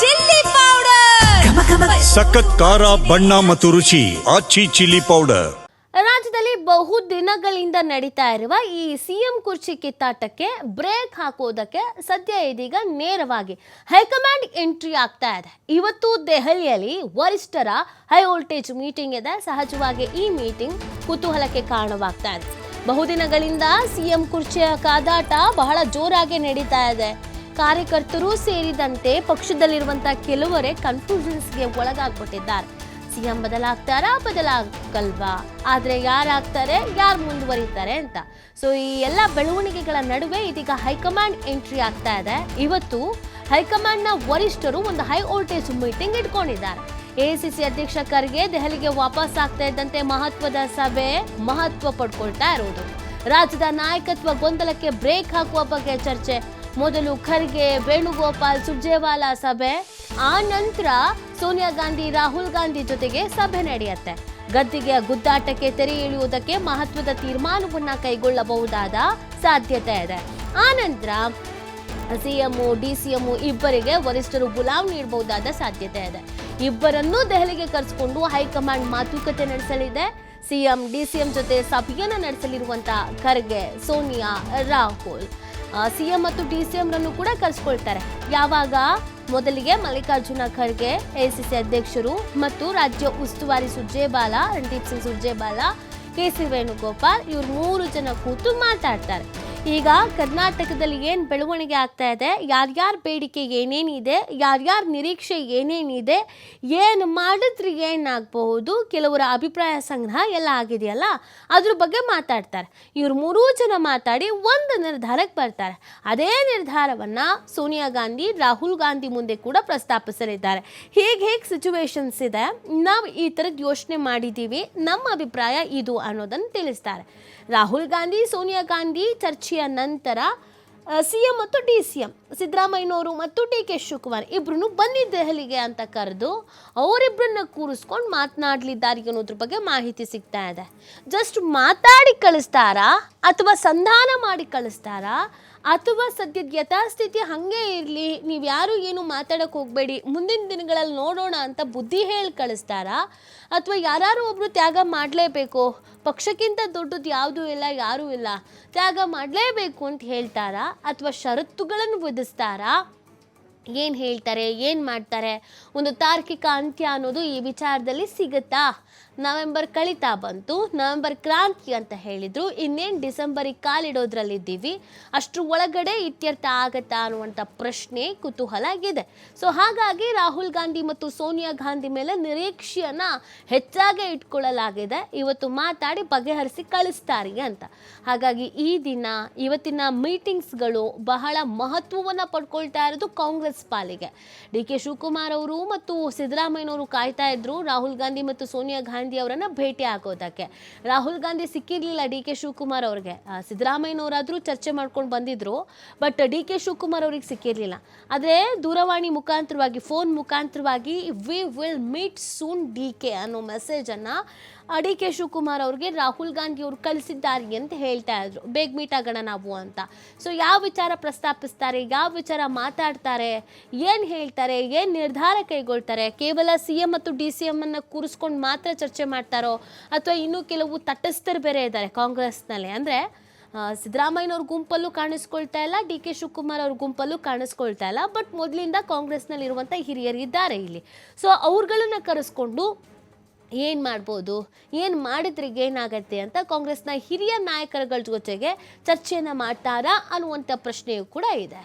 Chilli powder. ಸಖತ್ ಖಾರ ಬಣ್ಣ ಮತ್ತು ರುಚಿ ಆಚಿ ಚಿಲ್ಲಿ ಪೌಡರ್. ರಾಜ್ಯದಲ್ಲಿ ಬಹು ದಿನಗಳಿಂದ ನಡೀತಾ ಇರುವ ಈ ಸಿಎಂ ಕುರ್ಚಿ ಕಿತ್ತಾಟಕ್ಕೆ ಬ್ರೇಕ್ ಹಾಕೋದಕ್ಕೆ ಸದ್ಯ ಇದೀಗ ನೇರವಾಗಿ ಹೈಕಮಾಂಡ್ ಎಂಟ್ರಿ ಆಗ್ತಾ ಇದೆ. ಇವತ್ತು ದೆಹಲಿಯಲ್ಲಿ ವರಿಷ್ಠರ ಹೈ ವೋಲ್ಟೇಜ್ ಮೀಟಿಂಗ್ ಇದೆ. ಸಹಜವಾಗಿ ಈ ಮೀಟಿಂಗ್ ಕುತೂಹಲಕ್ಕೆ ಕಾರಣವಾಗ್ತಾ ಇದೆ. ಬಹುದಿನಗಳಿಂದ ಸಿಎಂ ಕುರ್ಚಿಯ ಕಾದಾಟ ಬಹಳ ಜೋರಾಗಿ ನಡೀತಾ ಇದೆ. ಕಾರ್ಯಕರ್ತರು ಸೇರಿದಂತೆ ಪಕ್ಷದಲ್ಲಿರುವಂತಹ ಕೆಲವರೇ ಕನ್ಫ್ಯೂಷನ್ಸ್ಗೆ ಒಳಗಾಗ್ಬಿಟ್ಟಿದ್ದಾರೆ. ಸಿಎಂ ಬದಲಾಗ್ತಾರಾ? ಬದಲಾಗಲ್ವಾ? ಆದ್ರೆ ಯಾರಾಗ್ತಾರೆ? ಯಾರು ಮುಂದುವರಿತಾರೆ ಅಂತ. ಸೊ ಈ ಎಲ್ಲ ಬೆಳವಣಿಗೆಗಳ ನಡುವೆ ಇದೀಗ ಹೈಕಮಾಂಡ್ ಎಂಟ್ರಿ ಆಗ್ತಾ ಇದೆ. ಇವತ್ತು ಹೈಕಮಾಂಡ್ನ ವರಿಷ್ಠರು ಒಂದು ಹೈ ವೋಲ್ಟೇಜ್ ಮೀಟಿಂಗ್ ಇಟ್ಕೊಂಡಿದ್ದಾರೆ. ಎಐಸಿಸಿ ಅಧ್ಯಕ್ಷ ಖರ್ಗೆ ದೆಹಲಿಗೆ ವಾಪಸ್ ಆಗ್ತಾ ಇದ್ದಂತೆ ಮಹತ್ವದ ಸಭೆ ಮಹತ್ವ ಪಡ್ಕೊಳ್ತಾ ಇರುವುದು ರಾಜ್ಯದ ನಾಯಕತ್ವ ಗೊಂದಲಕ್ಕೆ ಬ್ರೇಕ್ ಹಾಕುವ ಬಗ್ಗೆ ಚರ್ಚೆ. ಮೊದಲು ಖರ್ಗೆ, ವೇಣುಗೋಪಾಲ್, ಸುರ್ಜೇವಾಲಾ ಸಭೆ ಆ ನಂತರ ಸೋನಿಯಾ ಗಾಂಧಿ, ರಾಹುಲ್ ಗಾಂಧಿ ಜೊತೆಗೆ ಸಭೆ ನಡೆಯುತ್ತೆ. ಗದ್ದಿಗೆ ಗುದ್ದಾಟಕ್ಕೆ ತೆರೆ ಇಳಿಯುವುದಕ್ಕೆ ಮಹತ್ವದ ತೀರ್ಮಾನವನ್ನ ಕೈಗೊಳ್ಳಬಹುದಾದ ಸಾಧ್ಯತೆ ಇದೆ. ಆ ನಂತರ ಸಿಎಂ, ಡಿಸಿಎಂ ಇಬ್ಬರಿಗೆ ವರಿಷ್ಠರು ಗುಲಾಮ್ ನೀಡಬಹುದಾದ ಸಾಧ್ಯತೆ ಇದೆ. ಇಬ್ಬರನ್ನೂ ದೆಹಲಿಗೆ ಕರೆಸಿಕೊಂಡು ಹೈಕಮಾಂಡ್ ಮಾತುಕತೆ ನಡೆಸಲಿದೆ. ಸಿಎಂ, ಡಿಸಿಎಂ ಜೊತೆ ಸಭೆಯನ್ನು ನಡೆಸಲಿರುವಂತಹ ಖರ್ಗೆ, ಸೋನಿಯಾ, ರಾಹುಲ್. ಸಿಎಂ ಮತ್ತು ಡಿ ಸಿ ಎಂರನ್ನು ಕೂಡ ಕರೆಸ್ಕೊಳ್ತಾರೆ. ಯಾವಾಗ? ಮೊದಲಿಗೆ ಮಲ್ಲಿಕಾರ್ಜುನ ಖರ್ಗೆ ಎಸಿಸಿ ಅಧ್ಯಕ್ಷರು ಮತ್ತು ರಾಜ್ಯ ಉಸ್ತುವಾರಿ ಸುರ್ಜೇಬಾಲ ರಣದೀಪ್ ಸಿಂಗ್ ಸುರ್ಜೇಬಾಲ ಕೆ ಸಿ ವೇಣುಗೋಪಾಲ್ ಇವ್ರು ಮೂರು ಜನ ಕೂತು ಮಾತಾಡ್ತಾರೆ. ಈಗ ಕರ್ನಾಟಕದಲ್ಲಿ ಏನು ಬೆಳವಣಿಗೆ ಆಗ್ತಾ ಇದೆ? ಯಾರ್ಯಾರ ಬೇಡಿಕೆ ಏನೇನಿದೆ? ಯಾರ್ಯಾರ ನಿರೀಕ್ಷೆ ಏನೇನಿದೆ? ಏನು ಮಾಡಿದ್ರೆ ಏನಾಗಬಹುದು ಕೆಲವರ ಅಭಿಪ್ರಾಯ ಸಂಗ್ರಹ ಎಲ್ಲ ಆಗಿದೆಯಲ್ಲ, ಅದ್ರ ಬಗ್ಗೆ ಮಾತಾಡ್ತಾರೆ. ಇವ್ರು ಮೂರೂ ಜನ ಮಾತಾಡಿ ಒಂದು ನಿರ್ಧಾರಕ್ಕೆ ಬರ್ತಾರೆ. ಅದೇ ನಿರ್ಧಾರವನ್ನು ಸೋನಿಯಾ ಗಾಂಧಿ, ರಾಹುಲ್ ಗಾಂಧಿ ಮುಂದೆ ಕೂಡ ಪ್ರಸ್ತಾಪಿಸಲಿದ್ದಾರೆ. ಹೇಗೆ ಹೇಗೆ ಸಿಚುವೇಶನ್ಸ್ ಇದೆ? ನಾವು ಈ ಥರದ್ದು ಯೋಚನೆ ಮಾಡಿದ್ದೀವಿ ನಮ್ಮ ಅಭಿಪ್ರಾಯ ಇದು ಅನ್ನೋದನ್ನು ತಿಳಿಸ್ತಾರೆ. ರಾಹುಲ್ ಗಾಂಧಿ, ಸೋನಿಯಾ ಗಾಂಧಿ ಚರ್ಚೆಯ ನಂತರ ಸಿ ಎಂ ಮತ್ತು ಡಿ ಸಿ ಎಂ, ಸಿದ್ದರಾಮಯ್ಯನವರು ಮತ್ತು ಡಿ ಕೆ ಶಿವಕುಮಾರ್ ಇಬ್ರು ಬನ್ನಿ ದೆಹಲಿಗೆ ಅಂತ ಕರೆದು ಅವರಿಬ್ಬರನ್ನ ಕೂರಿಸ್ಕೊಂಡು ಮಾತನಾಡಲಿದ್ದಾರೆ ಅನ್ನೋದ್ರ ಬಗ್ಗೆ ಮಾಹಿತಿ ಸಿಗ್ತಾ ಇದೆ. ಜಸ್ಟ್ ಮಾತಾಡಿ ಕಳಿಸ್ತಾರಾ ಅಥವಾ ಸಂಧಾನ ಮಾಡಿ ಕಳಿಸ್ತಾರಾ? ಅಥವಾ ಸದ್ಯದ ಯಥಾಸ್ಥಿತಿ ಹಾಗೆ ಇರಲಿ, ನೀವು ಯಾರು ಏನು ಮಾತಾಡೋಕೆ ಹೋಗಬೇಡಿ, ಮುಂದಿನ ದಿನಗಳಲ್ಲಿ ನೋಡೋಣ ಅಂತ ಬುದ್ಧಿ ಹೇಳಿ ಕಳಿಸ್ತಾರಾ? ಅಥವಾ ಯಾರು ಒಬ್ಬರು ತ್ಯಾಗ ಮಾಡಲೇಬೇಕು? ಪಕ್ಷಕ್ಕಿಂತ ದೊಡ್ಡದು ಯಾವುದೂ ಇಲ್ಲ, ಯಾರೂ ಇಲ್ಲ. ತ್ಯಾಗ ಮಾಡಲೇಬೇಕು ಅಂತ ಹೇಳ್ತಾರಾ? ಅಥವಾ ಷರತ್ತುಗಳನ್ನು ವಿಧಿಸ್ತಾರಾ? ಏನು ಹೇಳ್ತಾರೆ, ಏನು ಮಾಡ್ತಾರೆ, ಒಂದು ತಾರ್ಕಿಕ ಅಂತ್ಯ ಅನ್ನೋದು ಈ ವಿಚಾರದಲ್ಲಿ ಸಿಗುತ್ತಾ? ನವೆಂಬರ್ ಕಳೀತಾ ಬಂತು, ನವೆಂಬರ್ ಕ್ರಾಂತಿ ಅಂತ ಹೇಳಿದ್ರು, ಇನ್ನೇನು ಡಿಸೆಂಬರಿಗೆ ಕಾಲಿಡೋದ್ರಲ್ಲಿದ್ದೀವಿ ಅಷ್ಟ್ರ ಒಳಗಡೆ ಇತ್ಯರ್ಥ ಆಗತ್ತಾ ಅನ್ನುವಂಥ ಪ್ರಶ್ನೆ ಕುತೂಹಲ ಆಗಿದೆ ಸೊ ಹಾಗಾಗಿ ರಾಹುಲ್ ಗಾಂಧಿ ಮತ್ತು ಸೋನಿಯಾ ಗಾಂಧಿ ಮೇಲೆ ನಿರೀಕ್ಷೆಯನ್ನು ಹೆಚ್ಚಾಗೇ ಇಟ್ಕೊಳ್ಳಲಾಗಿದೆ. ಇವತ್ತು ಮಾತಾಡಿ ಬಗೆಹರಿಸಿ ಕಳಿಸ್ತಾರೆ ಅಂತ. ಹಾಗಾಗಿ ಈ ದಿನ, ಇವತ್ತಿನ ಮೀಟಿಂಗ್ಸ್ಗಳು ಬಹಳ ಮಹತ್ವವನ್ನು ಪಡ್ಕೊಳ್ತಾ ಇರೋದು ಕಾಂಗ್ರೆಸ್ ಪಾಲಿಗೆ. ಡಿ ಕೆ ಶಿವಕುಮಾರ್ ಅವರು ಮತ್ತು ಸಿದ್ದರಾಮಯ್ಯನವರು ಕಾಯ್ತಾ ಇದ್ರು. ರಾಹುಲ್ ಗಾಂಧಿ ಮತ್ತು ಸೋನಿಯಾ ಗಾಂಧಿ ಅವರನ್ನ ಭೇಟಿ ಆಗೋದಕ್ಕೆ. ರಾಹುಲ್ ಗಾಂಧಿ ಸಿಕ್ಕಿರಲಿಲ್ಲ ಡಿ ಕೆ ಶಿವಕುಮಾರ್ ಅವ್ರಿಗೆ. ಸಿದ್ದರಾಮಯ್ಯನವರಾದರೂ ಚರ್ಚೆ ಮಾಡ್ಕೊಂಡು ಬಂದಿದ್ರು, ಬಟ್ ಡಿ ಕೆ ಶಿವಕುಮಾರ್ ಅವ್ರಿಗೆ ಸಿಕ್ಕಿರಲಿಲ್ಲ. ಆದರೆ ದೂರವಾಣಿ ಮುಖಾಂತರವಾಗಿ, ಫೋನ್ ಮುಖಾಂತರವಾಗಿ we will meet soon D K ಅನ್ನೋ ಮೆಸೇಜನ್ನು ಡಿ ಕೆ ಶಿವಕುಮಾರ್ ಅವ್ರಿಗೆ ರಾಹುಲ್ ಗಾಂಧಿ ಅವರು ಕಳಿಸಿದ್ದಾರೆ ಅಂತ ಹೇಳ್ತಾ ಇದ್ರು. ಬೇಗ ಮೀಟ್ ಆಗೋಣ ನಾವು ಅಂತ. ಸೊ ಯಾವ ವಿಚಾರ ಪ್ರಸ್ತಾಪಿಸ್ತಾರೆ, ಯಾವ ವಿಚಾರ ಮಾತಾಡ್ತಾರೆ ಏನು ಹೇಳ್ತಾರೆ, ಏನು ನಿರ್ಧಾರ ಕೈಗೊಳ್ತಾರೆ, ಕೇವಲ ಸಿ ಎಂ ಮತ್ತು ಡಿ ಸಿ ಎಂ ಅನ್ನ ಕೂರಿಸ್ಕೊಂಡು ಮಾತ್ರ ಚರ್ಚೆ ಮಾಡ್ತಾರೋ ಅಥವಾ ಇನ್ನೂ ಕೆಲವು ತಟಸ್ಥರು ಬೇರೆ ಇದ್ದಾರೆ ಕಾಂಗ್ರೆಸ್ನಲ್ಲಿ? ಅಂದರೆ ಸಿದ್ದರಾಮಯ್ಯನವ್ರ ಗುಂಪಲ್ಲೂ ಕಾಣಿಸ್ಕೊಳ್ತಾ ಇಲ್ಲ, ಡಿ ಕೆ ಶಿವಕುಮಾರ್ ಅವ್ರ ಗುಂಪಲ್ಲೂ ಕಾಣಿಸ್ಕೊಳ್ತಾ ಇಲ್ಲ ಬಟ್ ಮೊದಲಿಂದ ಕಾಂಗ್ರೆಸ್ನಲ್ಲಿ ಇರುವಂಥ ಹಿರಿಯರು ಇದ್ದಾರೆ ಇಲ್ಲಿ. ಸೊ ಅವ್ರುಗಳನ್ನ ಕರೆಸ್ಕೊಂಡು ಏನು ಮಾಡ್ಬೋದು, ಏನು ಮಾಡಿದ್ರೆ ಏನಾಗತ್ತೆ ಅಂತ ಕಾಂಗ್ರೆಸ್ನ ಹಿರಿಯ ನಾಯಕರುಗಳ ಜೊತೆಗೆ ಚರ್ಚೆಯನ್ನು ಮಾಡ್ತಾರಾ ಅನ್ನುವಂಥ ಪ್ರಶ್ನೆಯೂ ಕೂಡ ಇದೆ.